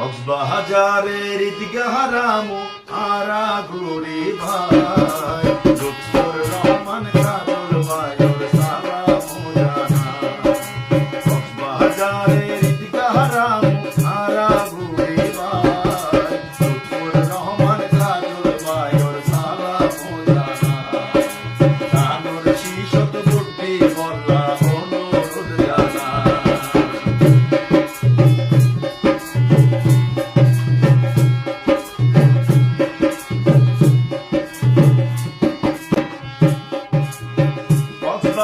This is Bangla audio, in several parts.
কক্সবাজারের ইতিহারাম আরা গুড়ি ভাই। লুৎফর রহমান কাজল ভাই সারা মোজানা কক্সবাজারের ইতিহারাম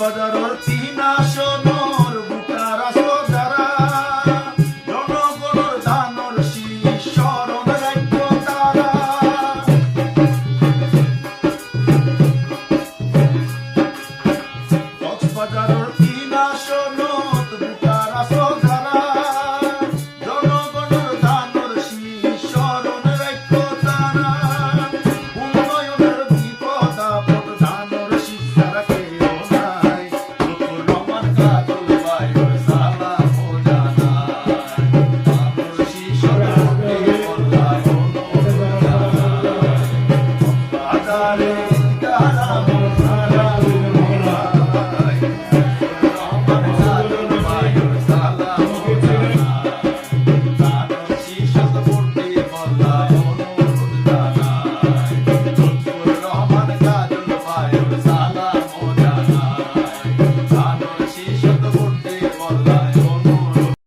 বদর তিনা শোনো।